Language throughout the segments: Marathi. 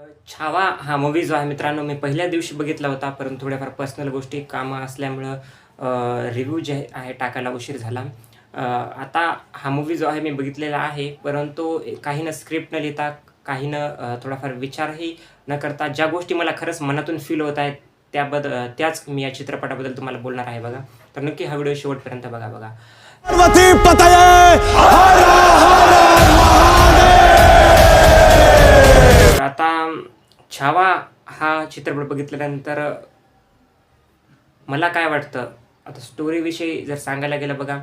छावा हा मूवी जो आहे मित्रांनो मी पहिल्या दिवशी बघितला होता परंतु थोड्याफार पर्सनल गोष्टी कामं असल्यामुळं रिव्ह्यू जे आहे टाकायला उशीर झाला. आता हा मूवी जो आहे मी बघितलेला आहे परंतु काही न स्क्रिप्ट न लिहिता काही न थोडाफार विचारही न करता ज्या गोष्टी मला खरंच मनातून फील होत आहेत त्याबद्दल त्याच मी या चित्रपटाबद्दल तुम्हाला बोलणार आहे बघा. तर नक्की हा व्हिडिओ शेवटपर्यंत बघा बघा. छावा हा चित्रपट बघितल्यानंतर मला काय वाटतं? आता स्टोरीविषयी जर सांगायला गेलं बघा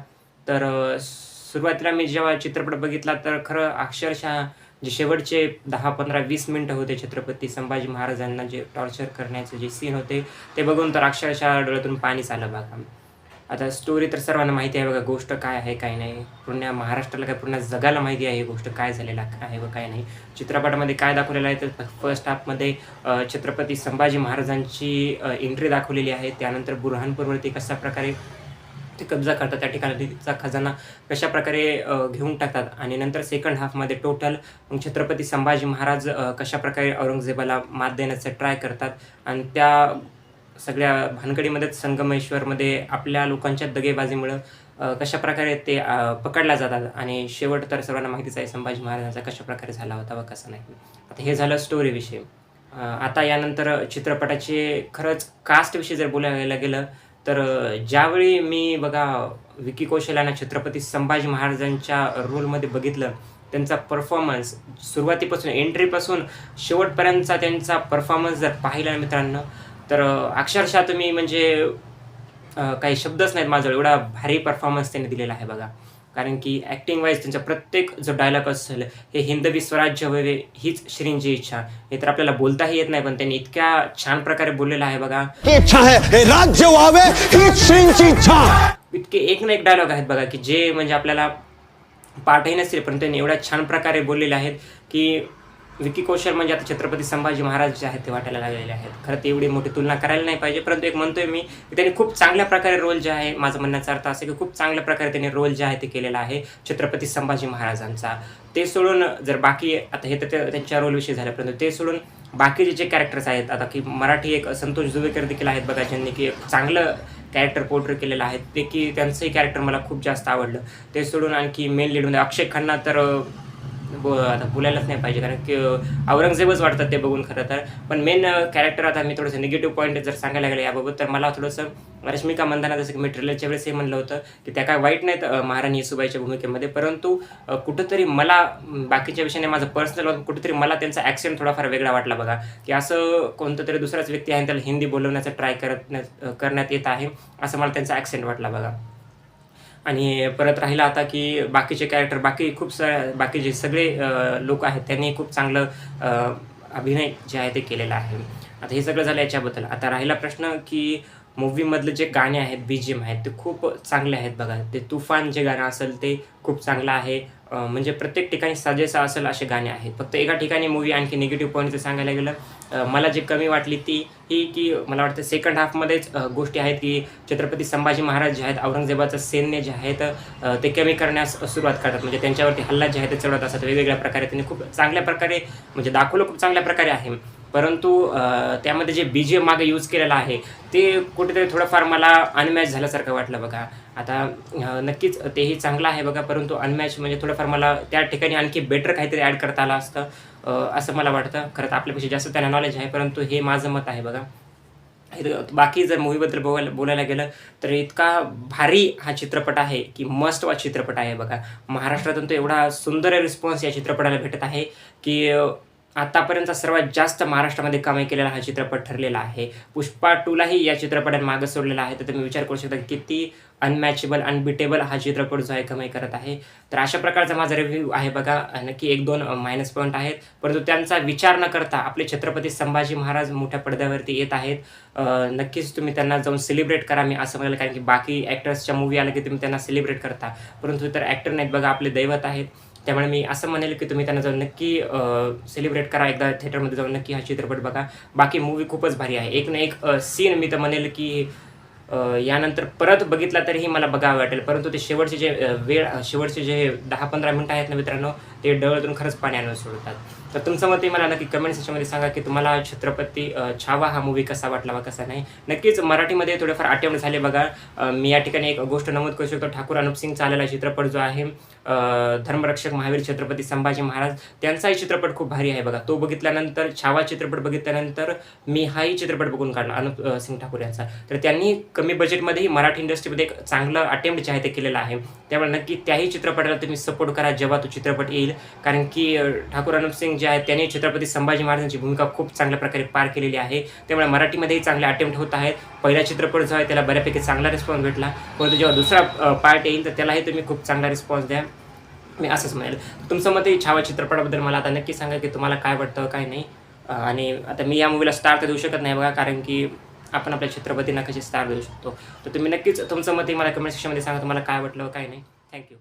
तर सुरुवातीला मी जेव्हा चित्रपट बघितला तर खरं अक्षरशः जे शेवटचे दहा पंधरा वीस मिनटं होते छत्रपती संभाजी महाराजांना जे टॉर्चर करण्याचे जे सीन होते ते बघून तर अक्षरशः डोळ्यातून पाणीच आलं बघा. आता स्टोरी तर सर्वांना माहिती आहे बघा गोष्ट काय आहे काय नाही. पूर्ण महाराष्ट्राला काय पूर्ण जगाला माहिती आहे गोष्ट काय झालेला आहे व काय नाही. चित्रपटामध्ये काय दाखवलेलं आहे तर फर्स्ट हाफमध्ये छत्रपती संभाजी महाराजांची एंट्री दाखवलेली आहे. त्यानंतर बुरहानपूरवरती कशा प्रकारे ते कब्जा करतात त्या ठिकाणी तिचा खजाना कशा प्रकारे घेऊन टाकतात. आणि नंतर सेकंड हाफमध्ये टोटल मग छत्रपती संभाजी महाराज कशाप्रकारे कशा प्रकारे औरंगजेबाला मात देण्याचा ट्राय करतात. आणि त्या सगळ्या भानगडीमध्येच संगमेश्वरमध्ये आपल्या लोकांच्या दगेबाजीमुळं कशा प्रकारे ते पकडल्या जातात आणि शेवट तर सर्वांना माहितीच आहे संभाजी महाराजांचा कशा प्रकारे झाला होता व कसा नाही. आता हे झालं स्टोरीविषयी आता यानंतर चित्रपटाचे खरंच कास्टविषयी जर बोलायला गेलं तर ज्यावेळी मी बघा विकी कौशल यांना छत्रपती संभाजी महाराजांच्या रोलमध्ये बघितलं त्यांचा परफॉर्मन्स सुरुवातीपासून एंट्रीपासून शेवटपर्यंतचा त्यांचा परफॉर्मन्स जर पाहिला मित्रांनो तर अक्षरशः तुम्ही म्हणजे काही शब्दच नाहीत माझं एवढा भारी परफॉर्मन्स त्यांनी दिलेला आहे बघा. कारण की ॲक्टिंग वाईज त्यांचा प्रत्येक जो डायलॉग असेल हे हिंदवी स्वराज्य व्हावे हीच श्रींची इच्छा. हे तर आपल्याला बोलताही येत नाही पण त्यांनी इतक्या छान प्रकारे बोललेलं आहे बघा. इच्छा है राज्य व्हावे श्रींची इच्छा. इतके एक ना एक डायलॉग आहेत बघा की जे म्हणजे आपल्याला पाठही नसतील पण त्यांनी एवढ्या छान प्रकारे बोललेले आहेत की विकी कौशल म्हणजे आता छत्रपती संभाजी महाराज जे आहेत ते वाटायला लागलेले आहेत. खरं ते एवढी मोठी तुलना करायला नाही पाहिजे परंतु एक म्हणतोय मी की त्यांनी खूप चांगल्या प्रकारे रोल जे आहे माझं म्हणण्याचा अर्थ असा की खूप चांगल्या प्रकारे त्यांनी रोल जे आहे ते केलेला आहे छत्रपती संभाजी महाराजांचा. ते सोडून जर बाकी आता हे तर त्या- त्यांच्या रोलविषयी झालं परंतु ते सोडून बाकीचे जे कॅरेक्टर्स आहेत आता की मराठी एक संतोष जुवेकर देखील आहेत बघा ज्यांनी की एक चांगलं कॅरेक्टर पोर्ट्रे केलेलं आहे ते की त्यांचंही कॅरेक्टर मला खूप जास्त आवडलं. ते सोडून आणखी मेन लीडमध्ये म्हणजे अक्षय खन्ना तर आता बोलायलाच नाही पाहिजे कारण की औरंगजेबच वाटतात ते बघून खरं तर. पण मेन कॅरेक्टर आता मी थोडंसं निगेटिव्ह पॉईंट जर सांगायला गेलं याबाबत तर मला थोडंसं रश्मिका मंदाना जसं की मी ट्रेलरच्या वेळेस हे म्हणलं होतं की त्या काय वाईट नाहीत महाराणी येसुबाईच्या भूमिकेमध्ये. परंतु कुठंतरी मला बाकीच्या विषयाने माझं पर्सनल कुठंतरी मला त्यांचा ॲक्सेंट थोडाफार वेगळा वाटला बघा. की असं कोणतं तरी दुसराच व्यक्ती आहे आणि त्याला हिंदी बोलवण्याचा ट्राय करत करण्यात येत आहे असं मला त्यांचा ॲक्सेंट वाटला बघा. आणि परत राहिला आता की बाकीचे कॅरेक्टर बाकी खूप स बाकीचे सगळे लोक आहेत त्यांनी खूप चांगलं अभिनय जे आहे ते केलेलं आहे. आता हे सगळं झालं याच्याबद्दल. आता राहिला प्रश्न की मूवीमधले जे गाणे आहेत बी जी एम आहेत ते खूप चांगले आहेत बघा. ते तुफान जे गाणं असेल ते खूप चांगलं आहे. म्हणजे प्रत्येक ठिकाणी साजेसा असेल असे गाणे आहेत. फक्त एका ठिकाणी मूवी आणखी निगेटिव्ह पॉईंट जर सांगायला गेलं मला जे कमी वाटली ती ही की मला वाटतं सेकंड हाफमध्येच गोष्टी आहेत की छत्रपती संभाजी महाराज जे आहेत औरंगजेबाचं सैन्य जे आहेत ते कमी करण्यास सुरुवात करतात. म्हणजे त्यांच्यावरती हल्ला जे आहे ते चढवत असतात. वेगवेगळ्या प्रकारे त्यांनी खूप चांगल्या प्रकारे म्हणजे दाखवलं खूप चांगल्या प्रकारे आहे. परंतु त्यामध्ये जे बी जी एम मागे यूज केलेलं आहे ते कुठेतरी थोडंफार मला अनमॅच झाल्यासारखं वाटलं बघा. आता नक्कीच तेही चांगलं आहे बघा परंतु अनमॅच म्हणजे थोडंफार मला त्या ठिकाणी आणखी बेटर काहीतरी ॲड करता आलं असतं असं मला वाटतं. खरं तर आपल्यापेक्षा जास्त त्याला नॉलेज आहे परंतु हे माझं मत आहे बघा. हे बाकी जर मूवीबद्दल बोलायला बोलायला गेलं तर इतका भारी हा चित्रपट आहे की मस्ट वा चित्रपट आहे बघा. महाराष्ट्रातून तो एवढा सुंदर रिस्पॉन्स या चित्रपटाला भेटत आहे की आतापर्यंत सर्वात जास्त महाराष्ट्रामध्ये कमाई केलेला हा चित्रपट ठरलेला आहे. पुष्पा टूलाही या चित्रपटाने मागं सोडलेला आहे. तर तुम्ही विचार करू शकता की किती अनमॅचेबल अनबिटेबल हा चित्रपट जो आहे कमाई करत आहे. तर अशा प्रकारचा माझा रिव्ह्यू आहे बघा. नक्की एक दोन मायनस पॉईंट आहेत. परंतु त्यांचा विचार न करता आपले छत्रपती संभाजी महाराज मोठ्या पडद्यावरती येत आहेत. नक्कीच तुम्ही त्यांना जाऊन सेलिब्रेट करा मी असं म्हणाल कारण की बाकी ॲक्टर्सच्या मूवी आल्या की तुम्ही त्यांना सेलिब्रेट करता. परंतु तर ॲक्टर नाहीत बघा आपले दैवत आहेत. त्यामुळे मी असं म्हणेल की तुम्ही त्यांना जाऊन नक्की सेलिब्रेट करा. एकदा थिएटरमध्ये जाऊन नक्की हा चित्रपट बघा. बाकी मूवी खूपच भारी आहे. एक ना एक सीन मी तर म्हणेल की यानंतर परत बघितला तरीही मला बघावं वाटेल. परंतु ते शेवटचे जे वेळ शेवटचे जे दहा पंधरा मिनटं आहेत ना मित्रांनो ते डवळतून खरंच पाणी आणून सोडतात. तर तुमचं मत मला नक्की कमेंट सेक्शनमध्ये सांगा की तुम्हाला छत्रपती छावा हा मूवी कसा वाटला वा कसा नाही? नक्कीच मराठीमध्ये थोडेफार अटेम्प्ट झाले बघा. मी या ठिकाणी एक गोष्ट नमूद करू शकतो. ठाकूर अनुपसिंगचा चाललेला चित्रपट जो आहे धर्मरक्षक महावीर छत्रपती संभाजी महाराज त्यांचाही चित्रपट खूप भारी आहे बघा. तो बघितल्यानंतर छावा चित्रपट बघितल्यानंतर मी हाही चित्रपट बघून काढला अनुप सिंग ठाकूर यांचा. तर त्यांनी कमी बजेटमध्येही मराठी इंडस्ट्रीमध्ये एक चांगलं अटेम्प्ट जे आहे ते केलेलं आहे. त्यामुळे नक्की त्याही चित्रपटाला तुम्ही सपोर्ट करा. जेव्हा तो चित्रपट येईल कारण की ठाकूर अनुप सिंग जे आहेत त्यांनी छत्रपती संभाजी महाराजांची भूमिका खूप चांगल्या प्रकारे पार केलेली आहे. त्यामुळे मराठीमध्येही चांगले अटेम्प्ट होत आहेत. पहिला चित्रपट जो आहे त्याला बऱ्यापैकी चांगला रिस्पॉन्स भेटला. परंतु जेव्हा दुसरा पार्ट येईल तर त्यालाही तुम्ही खूप चांगला रिस्पॉन्स द्या. मी असंच म्हणेल. तुमचं मते छावा चित्रपटाबद्दल मला आता नक्की सांगा की तुम्हाला काय वाटतं काय नाही. आणि आता मी या मूवीला स्टार तर देऊ शकत नाही बघा कारण की आपण आपल्या छत्रपतींना कसे स्टार देऊ शकतो. तर तुम्ही नक्कीच तुमचं मते मला कमेंट सेक्शनमध्ये सांगा तुम्हाला काय वाटलं काय नाही. थँक्यू